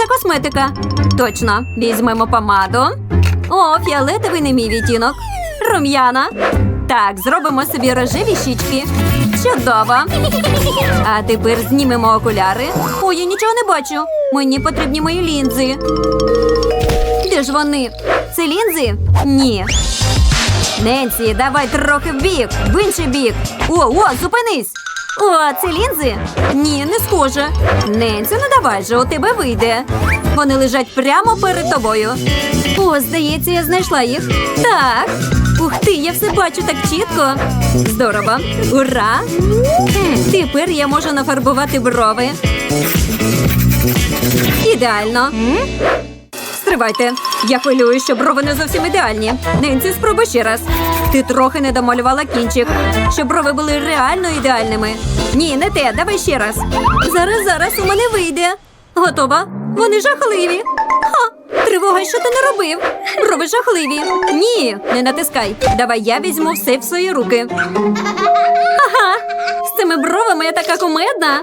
знадобиться косметика. Точно, візьмемо помаду. О, фіолетовий не мій відтінок. Рум'яна. Так, зробимо собі рожеві щічки. Чудово. А тепер знімемо окуляри. Ой, я нічого не бачу. Мені потрібні мої лінзи. Де ж вони? Це лінзи? Ні. Ненсі, давай трохи вбік, в інший бік. О, о, зупинись. О, це лінзи? Ні, не схоже. Ненсі, ну давай же, у тебе вийде. Вони лежать прямо перед тобою. О, здається, я знайшла їх. Так. Ух ти, я все бачу так чітко. Здорово. Ура! Тепер я можу нафарбувати брови. Ідеально. Стривайте. Я хвилюю, що брови не зовсім ідеальні. Ненсі, спробуй ще раз. Ти трохи не домалювала кінчик, щоб брови були реально ідеальними. Ні, не те, давай ще раз. Зараз, зараз у мене вийде. Готова? Вони жахливі. Ха! Тривога, що ти не робив? Брови жахливі. Ні, не натискай. Давай я візьму все в свої руки. Ага, з цими бровами я така кумедна.